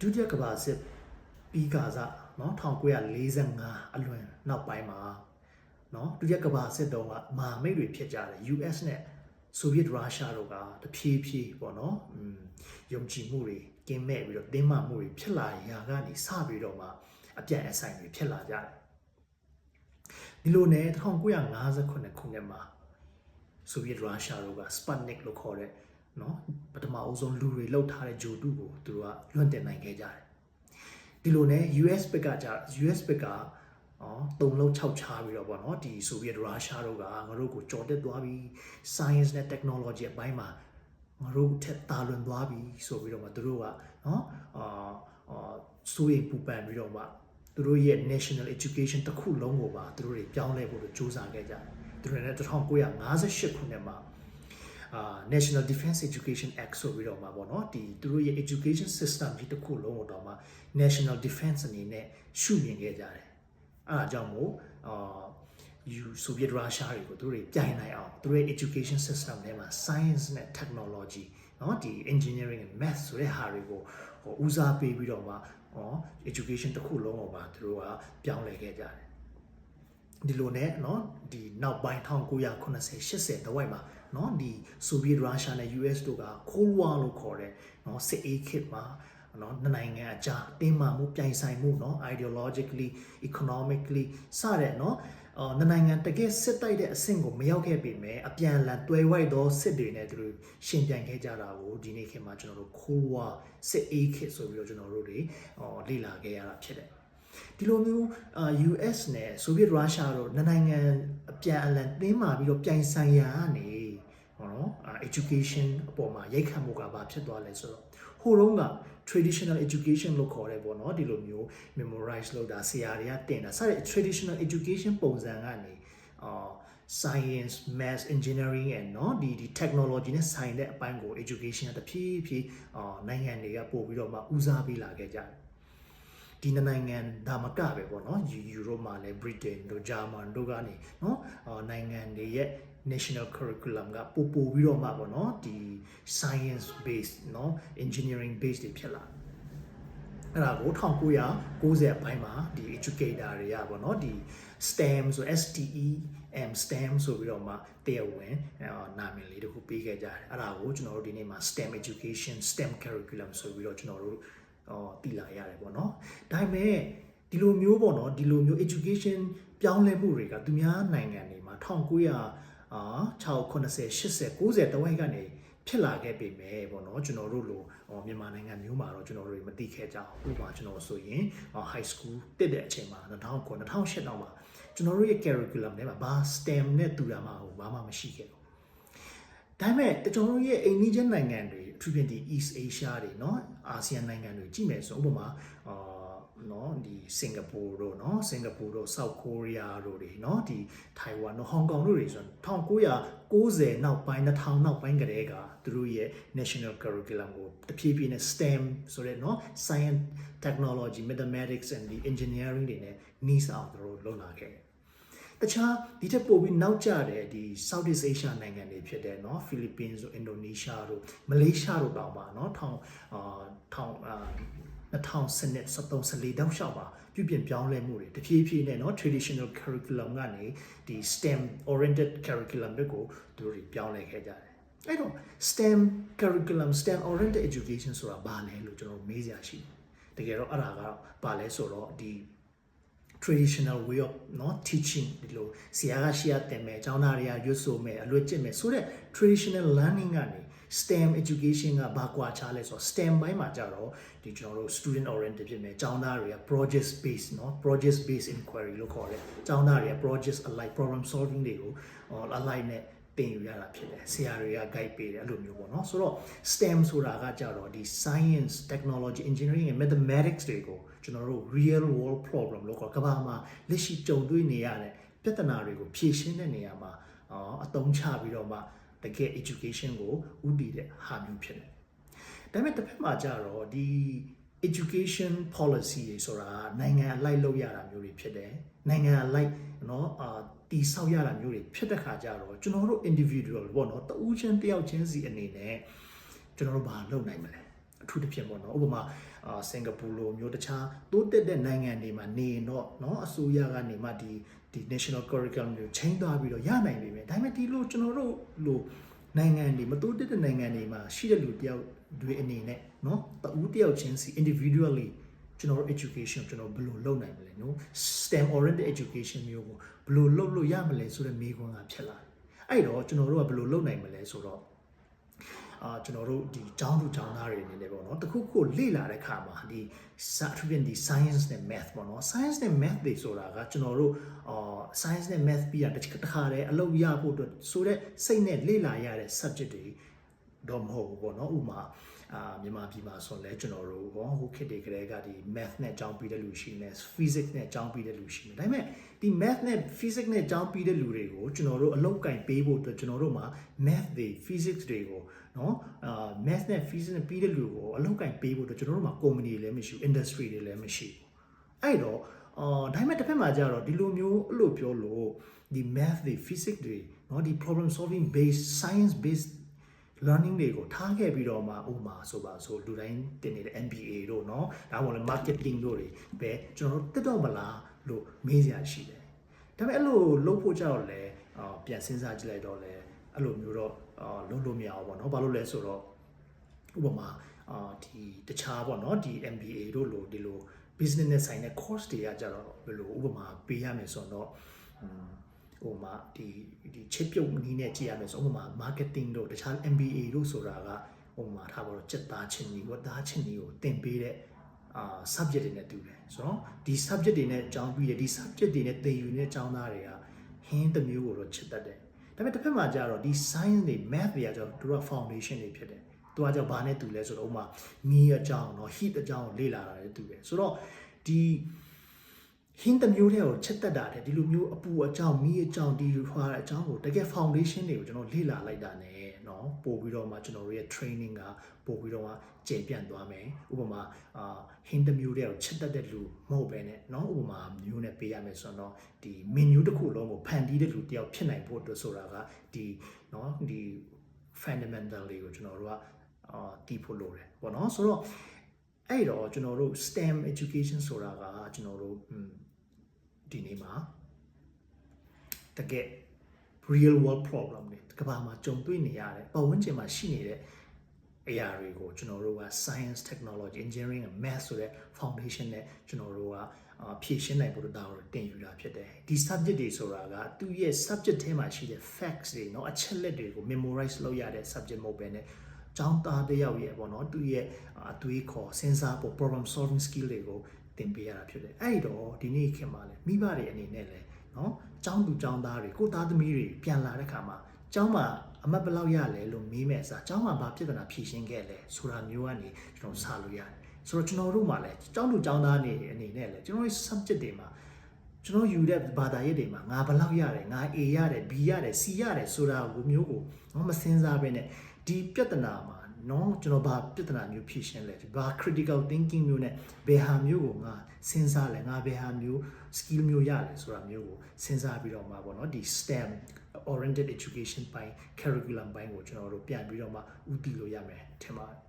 ဒုတိယကမ္ဘာစစ်ပြီးကစားနော်1945အလွန်နောက်ပိုင်းမှာနော်ဒုတိယကမ္ဘာစစ်တုန်းကမာမိတ်တွေဖြစ်ကြတယ် US နဲ့ဆိုဗီယက်ရုရှားတို့ကတဖြည်းဖြည်းပေါ့နော်อืมယုံကြည်မှုတွေကင်းမဲ့ပြီးတော့တင်းမာမှုတွေဖြစ်လာရာကနေစပြီးတော့မှအပြန်အဆိုင်တွေဖြစ်လာကြတယ်ဒီလိုနဲ့1959ခုနှစ်မှာဆိုဗီယက်ရုရှားတို့က Sputnik လို့ခေါ်တဲ့ နော်ပထမအုပ်ဆုံးလူတွေလှုပ်ထားတဲ့ဂျိုတုကိုသူတို့ကလွန့်တင်နိုင်ခဲ့ကြတယ်ဒီလိုနဲ့ US ဘက်ကကြာ US ဘက်ကနော်တုံလုံး6ချားပြီးတော့ပေါ့နော်ဒီဆိုဗီယက်ရုရှားတို့ကငါတို့ကိုကြော်တက်သွားပြီး science နဲ့ technology အပိုင်းမှာငါတို့ထက်သာလွန်သွားပြီဆိုပြီးတော့မှသူတို့ကနော်အာအာစိုးရိမ်ပူပန်ပြီးတော့မှသူတို့ရဲ့ national education တစ်ခုလုံးကိုပါသူတို့တွေပြောင်းလဲဖို့လို့စ조사ခဲ့ကြတယ်သူတို့လည်း1958ခုနှစ်မှာ အာ National Defense Education Act ဆိုပြီးတော့မှာပေါ့နော်ဒီသူတို့ရဲ့ education system ကြီးတစ်ခုလုံးကိုတော့မှ National Defense အနေနဲ့ရှုမြင်ခဲ့ကြတယ်အဲဒါကြောင့်မို့အာယူဆိုဗီယက်ရုရှားတွေကိုသူတို့တွေပြိုင်နိုင်အောင်သူတို့ရဲ့ education system ထဲမှာ science နဲ့ technology เนาะဒီ engineering and math ဆိုတဲ့ဟာတွေကိုဟိုဦးစားပေးပြီးတော့မှဟော education တစ်ခုလုံးကိုပါသူတို့ကပြောင်းလဲခဲ့ကြတယ် ဒီလိုနဲ့เนาะဒီနောက်ပိုင်း1980 80တဝိုက်မှာเนาะဒီဆိုဗီယက်ရုရှားနဲ့ US တို့က Cold War လို့ခေါ်တဲ့เนาะစစ်အေးခေတ်မှာနော်နှစ်နိုင်ငံအကြားတင်းမာမှုပြိုင်ဆိုင်မှုเนาะ ideologically economically စတဲ့เนาะအော်နှစ်နိုင်ငံတကယ်စစ်တိုက်တဲ့အဆင့်ကိုမရောက်ခဲ့ပေမဲ့အပြန်အလှန်တွဲဝိုက်သောစစ်တွေနဲ့သူတို့ရှင်ပြိုင်ခဲ့ကြတာကိုဒီနေ့ခေတ်မှာကျွန်တော်တို့ Cold War စစ်အေးခေတ်ဆိုပြီးတော့ကျွန်တော်တို့တွေအော်လေ့လာခဲ့ရတာဖြစ်တယ် ဒီလိုမျိုးအာ US နဲ့ဆိုဗီယက်ရုရှားတို့နှစ်နိုင်ငံအပြန်အလှန်တင်းမာပြီးတော့ပြိုင်ဆိုင်ရာကနေဟောနော်အာ education အပေါ်မှာရိုက်ခတ်မှုကဘာဖြစ်သွားလဲဆိုတော့ဟိုတုန်းက traditional education လို့ခေါ်တယ်ပေါ့နော်ဒီလိုမျိုး memorize လုပ်တာဆရာတွေကတင်တာစတဲ့ traditional education ပုံစံကနေအာ science math engineering and เนาะဒီဒီ technology နဲ့ဆိုင်တဲ့အပိုင်းကို education ကတဖြည်းဖြည်းအာနိုင်ငံတွေကပို့ပြီးတော့မှဦးစားပေးလာခဲ့ကြတယ် ဒီနှစ်နိုင်ငံဒါမကပဲပေါ့နော်ယူရိုမှာလည်း Britain တို့ German တို့ကနေเนาะအာနိုင်ငံတွေရဲ့ national curriculum ကပို့ပို့ပြီးတော့မှပေါ့နော်ဒီ science based เนาะ engineering based တွေဖြစ်လာအဲ့ဒါကို1990အပိုင်းမှာဒီ educator တွေကပေါ့နော်ဒီ STEM ဆို STEM STEM ဆိုပြီးတော့မှတရားဝင်နာမည်လေးတစ်ခုပေးခဲ့ကြတယ်အဲ့ဒါကိုကျွန်တော်တို့ဒီနေ့မှာ STEM education STEM curriculum ဆိုပြီးတော့ကျွန်တော်တို့ ဟောတည်လာရတယ်ပေါ့နော်ဒါပေမဲ့ဒီလိုမျိုးပေါ့နော်ဒီလိုမျိုး education ပြောင်းလဲမှုတွေကသူများနိုင်ငံတွေမှာ1900အာ690 80 90တဝိုက်ကနေဖြစ်လာခဲ့ပေမဲ့ပေါ့နော်ကျွန်တော်တို့လိုမြန်မာနိုင်ငံမျိုးမှာတော့ကျွန်တော်တို့မသိခဲ့ကြဘူးဥပမာကျွန်တော်ဆိုရင် high school တက်တဲ့အချိန်မှာ2009 2008တော့မှာကျွန်တော်တို့ရဲ့ curriculum ထဲမှာဘာ STEM နဲ့တူတာမှဟိုဘာမှမရှိခဲ့ဘူး ဒါပေမဲ့ကျွန်တော်တို့ရဲ့အိန္ဒိယနိုင်ငံတွေအထူးဖြင့်ဒီ East Asia တွေเนาะအာဆီယံနိုင်ငံတွေကြည့်မယ်ဆိုဥပမာအာနော်ဒီစင်ကာပူတို့နော်စင်ကာပူတို့ဆောက်ကိုရီးယားတို့တွေနော်ဒီထိုင်ဝမ်တို့ဟောင်ကောင်တို့တွေဆို1990နောက်ပိုင်း2000နောက်ပိုင်းကတည်းကသူတို့ရဲ့ national curriculum ကိုတဖြည်းဖြည်းနဲ့ STEM ဆိုတဲ့နော် science technology mathematics and the engineering တွေနဲ့နှီးဆောင်သူတို့လုပ်လာခဲ့တယ် တခြားဒီထက်ပိုပြီးနောက်ကျတဲ့ဒီ Southeast Asia နိုင်ငံတွေဖြစ်တဲ့เนาะ Philippines တို့ Indonesia တို့ Malaysia တို့တောင်ပါเนาะထောင်အာထောင်အာ2000စနစ်73 14တောက်လျှောက်ပါပြုပြင်ပြောင်းလဲမှုတွေတဖြည်းဖြည်းနဲ့เนาะ traditional curriculum ကနေဒီ STEM oriented curriculum တွေကိုသူတို့ပြောင်းလဲခဲ့ကြတယ်အဲ့တော့ STEM curriculum STEM oriented education ဆိုတာဘာလဲလို့ကျွန်တော်မေးစရာရှိတယ်တကယ်တော့အဲ့ဒါကဘာလဲဆိုတော့ဒီ traditional way of เนาะ teaching ဒီလိုဆရာကရှေ့ရတင်မယ်ကျောင်းသားတွေကရွတ်ဆိုမယ်အလွတ်ကျင့်မယ်ဆိုတော့ traditional learning ကနေ STEM education ကဘာကွာခြားလဲဆိုတော့ STEM ဘိုင်းမှာကြတော့ဒီကျွန်တော်တို့ student oriented ဖြစ်မယ်ကျောင်းသားတွေက project based เนาะ project based inquiry လို့ခေါ်တယ်ကျောင်းသားတွေက project alike problem solving တွေကို alike နဲ့သင်ယူရတာဖြစ်တယ်ဆရာတွေက guide ပေးတယ်အဲ့လိုမျိုးပေါ့နော်ဆိုတော့ STEM ဆိုတာကကြတော့ဒီ science technology engineering and mathematics တွေကို ကျွန်တော်တို့ real world problem လို့ခေါ်ကမ္ဘာမှာလက်ရှိကြုံတွေ့နေရတဲ့ပြဿနာတွေကိုဖြေရှင်းတဲ့နေရာမှာအသုံးချပြီးတော့မှတကယ် education ကိုဥတည်တဲ့ဟာမျိုးဖြစ်တယ်။ဒါပေမဲ့တစ်ဖက်မှာကျတော့ဒီ education policy တွေဆိုတာနိုင်ငံအလိုက်လုပ်ရတာမျိုးတွေဖြစ်တယ်။နိုင်ငံအလိုက်နော်အာတီဆောက်ရတာမျိုးတွေဖြစ်တဲ့ခါကျတော့ကျွန်တော်တို့ individual ပေါ့နော်တဦးချင်းတယောက်ချင်းစီအနေနဲ့ကျွန်တော်တို့ဘာလုပ်နိုင်မလဲ။ အထူးသဖြင့်ပေါ့နော်ဥပမာစင်ကာပူလိုမျိုးတခြားတိုးတက်တဲ့နိုင်ငံတွေမှာနေရင်တော့နော်အစိုးရကနေမှဒီဒီ national curriculum ကိုချိန်သွားပြီးတော့ရနိုင်ပြီပဲဒါပေမဲ့ဒီလိုကျွန်တော်တို့လိုနိုင်ငံတွေမတိုးတက်တဲ့နိုင်ငံတွေမှာရှိတဲ့လူတယောက်တွေအနေနဲ့နော်တဦးတယောက်ချင်းစီ individually ကျွန်တော်တို့ education ကျွန်တော်ဘယ်လိုလုပ်နိုင်မလဲနော် STEM oriented education မျိုးကိုဘယ်လိုလုပ်လို့ရမလဲဆိုတဲ့မေးခွန်းကဖြစ်လာတယ်အဲ့တော့ကျွန်တော်တို့ကဘယ်လိုလုပ်နိုင်မလဲဆိုတော့ အာကျွန်တော်တို့ဒီကျောင်းသူကျောင်းသားတွေအနေနဲ့ပေါ့နော်တခုခုလေ့လာတဲ့အခါမှာဒီစာအထူးဖြင့်ဒီ science နဲ့ math ပေါ့နော် science နဲ့ math တွေဆိုတာကကျွန်တော်တို့အာ science နဲ့ math ပြီးတာတစ်ခါတည်းအလုပ်ရဖို့အတွက်ဆိုတဲ့စိတ်နဲ့လေ့လာရတဲ့ subject တွေတော့မဟုတ်ဘူးပေါ့နော်ဥပမာ အာမြန်မာပြည်မှာဆိုလဲကျွန်တော်တို့ဟောဟိုခေတ်တွေကလေးကဒီ math နဲ့အကြောင်းပြီးတဲ့လူရှိနေ physics နဲ့အကြောင်းပြီးတဲ့လူရှိနေဒါပေမဲ့ဒီ math နဲ့ physics နဲ့အကြောင်းပြီးတဲ့လူတွေကိုကျွန်တော်တို့အလုပ်ကင်ပေးဖို့အတွက်ကျွန်တော်တို့မှာ math တွေ physics တွေကိုနော်အာ math နဲ့ physics နဲ့ပြီးတဲ့လူကိုအလုပ်ကင်ပေးဖို့အတွက်ကျွန်တော်တို့မှာ company တွေလည်းမရှိဘူး industry တွေလည်းမရှိဘူးအဲ့တော့အာဒါပေမဲ့တစ်ဖက်မှာကျတော့ဒီလိုမျိုးအဲ့လိုပြောလို့ဒီ math တွေ physics တွေเนาะဒီ problem solving based science based learning တွေကိုထားခဲ့ပြီးတော့မှဥပမာဆိုပါဆိုလူတိုင်းတင်နေတဲ့ MBA တို့เนาะဒါမှမဟုတ် marketing တို့တွေပဲကျွန်တော်တို့တက်တော့မလားလို့မေးစရာရှိတယ်ဒါပေမဲ့အဲ့လိုလုပ်ဖို့ကြောက်လဲအာပြန်စဉ်းစားကြည့်လိုက်တော့လဲအဲ့လိုမျိုးတော့အာလုပ်လို့မရဘူးပေါ့เนาะဘာလို့လဲဆိုတော့ဥပမာအာဒီတခြားပေါ့เนาะဒီ MBA တို့လိုဒီလို business နဲ့ဆိုင်တဲ့ course တွေကကြတော့ဘယ်လိုဥပမာပေးရမယ်ဆိုတော့อืม ဟိုမှာဒီဒီချစ်ပြုတ်နည်းနဲ့ကြည့်ရမယ်ဆိုဥပမာ marketing တို့တခြား MBA တို့ဆိုတာကဟိုမှာထားပါတော့စက်သားချင်းကြီးဝတ်သားချင်းကြီးကိုသင်ပေးတဲ့အာ subject တွေနဲ့တူတယ်ဆိုတော့ဒီ subject တွေနဲ့အကြောင်းပြီးတယ်ဒီ subject တွေနဲ့သင်ယူနေတဲ့အကြောင်းသားတွေကဟင်းတစ်မျိုးကိုတော့ချစ်တတ်တယ်ဒါပေမဲ့တစ်ဖက်မှာကျတော့ဒီ science တွေ math တွေကကျတော့သူတို့က foundation တွေဖြစ်တယ်သူကကြောင့်ဘာနဲ့တူလဲဆိုတော့ဥပမာမီးအကြောင်းเนาะ heat အကြောင်းကိုလေ့လာတာလည်းတူတယ်ဆိုတော့ဒီ ဟင်းတစ်မျိုးတည်းကိုချက်တက်တာတဲ့ဒီလိုမျိုးအပူအကြောင်းမီးအကြောင်းဒီဟွာအကြောင်းကိုတကယ် foundation တွေကိုကျွန်တော်လေ့လာလိုက်တာ ਨੇ เนาะပို့ပြီးတော့မှကျွန်တော်တို့ရဲ့ training ကပို့ပြီးတော့မှကျေပြန့်သွားမယ်ဥပမာအာဟင်းတစ်မျိုးတည်းကိုချက်တက်တဲ့လူမဟုတ်ပဲねเนาะဥပမာမျိုးနဲ့ပေးရမယ်ဆိုတော့ဒီ menu တစ်ခုလုံးကိုဖန်တီးတဲ့လူတယောက်ဖြစ်နိုင်ဖို့အတွက်ဆိုတာကဒီเนาะဒီ fundamental တွေကိုကျွန်တော်တို့ကအာတည်ဖို့လိုတယ်ပေါ့เนาะဆိုတော့အဲ့တော့ကျွန်တော်တို့ STEM education ဆိုတာကကျွန်တော်တို့อืม ဒီနေ့မှာတကယ် real world problem တွေကဘာမှာကြုံတွေ့နေရတယ်ပတ်ဝန်းကျင်မှာရှိနေတဲ့အရာတွေကိုကျွန်တော်တို့က science technology engineering and math ဆိုတဲ့ foundation နဲ့ကျွန်တော်တို့ကအာဖြည့်ရှင်းနိုင်ဖို့ဒါကိုတင်ယူတာဖြစ်တယ်ဒီ subject တွေဆိုတာကသူရဲ့ subject ထဲမှာရှိတဲ့ facts တွေเนาะအချက်လက်တွေကို memorize လုပ်ရတဲ့ subject မဟုတ်ဘဲねကျောင်းသားတစ်ယောက်ရဲ့ပေါ့နော်သူရဲ့အတွေးခေါ်စဉ်းစားဖို့ problem solving skill တွေကို သင်ပေးရတာဖြစ်တယ်အဲ့တော့ဒီနေ့ခင်မှာလဲမိဘတွေအနေနဲ့လဲနော်ကျောင်းသူကျောင်းသားတွေကိုသားသမီးတွေပြန်လာတဲ့ခါမှာကျောင်းမှာအမတ်ဘယ်လောက်ရလဲလို့မေးမဲ့အစားကျောင်းမှာဘာပြဿနာဖြေရှင်းခဲ့လဲဆိုတာမျိုးကနေကျွန်တော်စလို့ရတယ်ဆိုတော့ကျွန်တော်တို့မှာလဲကျောင်းသူကျောင်းသားနေအနေနဲ့လဲကျွန်တော်တို့ subject တွေမှာကျွန်တော်ယူတဲ့ဘာသာရပ်တွေမှာငါဘယ်လောက်ရတယ်ငါ A ရတယ် B ရတယ် C ရတယ်ဆိုတာကိုမျိုးကိုမစင်စားဘဲနဲ့ဒီပြဿနာမှာ နော်ကျွန်တော်ဘာပြဿနာမျိုးဖြေရှင်းလဲဘာ critical thinking မျိုးနဲ့ဘယ်ဟာမျိုးကိုငါစဉ်းစားလဲငါဘယ်ဟာမျိုး skill မျိုးရလဲဆိုတာမျိုးကိုစဉ်းစားပြီးတော့မှပေါ့နော်ဒီ STEM oriented education ပိုင်း curriculum ပိုင်းကိုကျွန်တော်တို့ပြန်ပြီးတော့မှဥတည်လို့ရမယ်ထင်ပါတယ်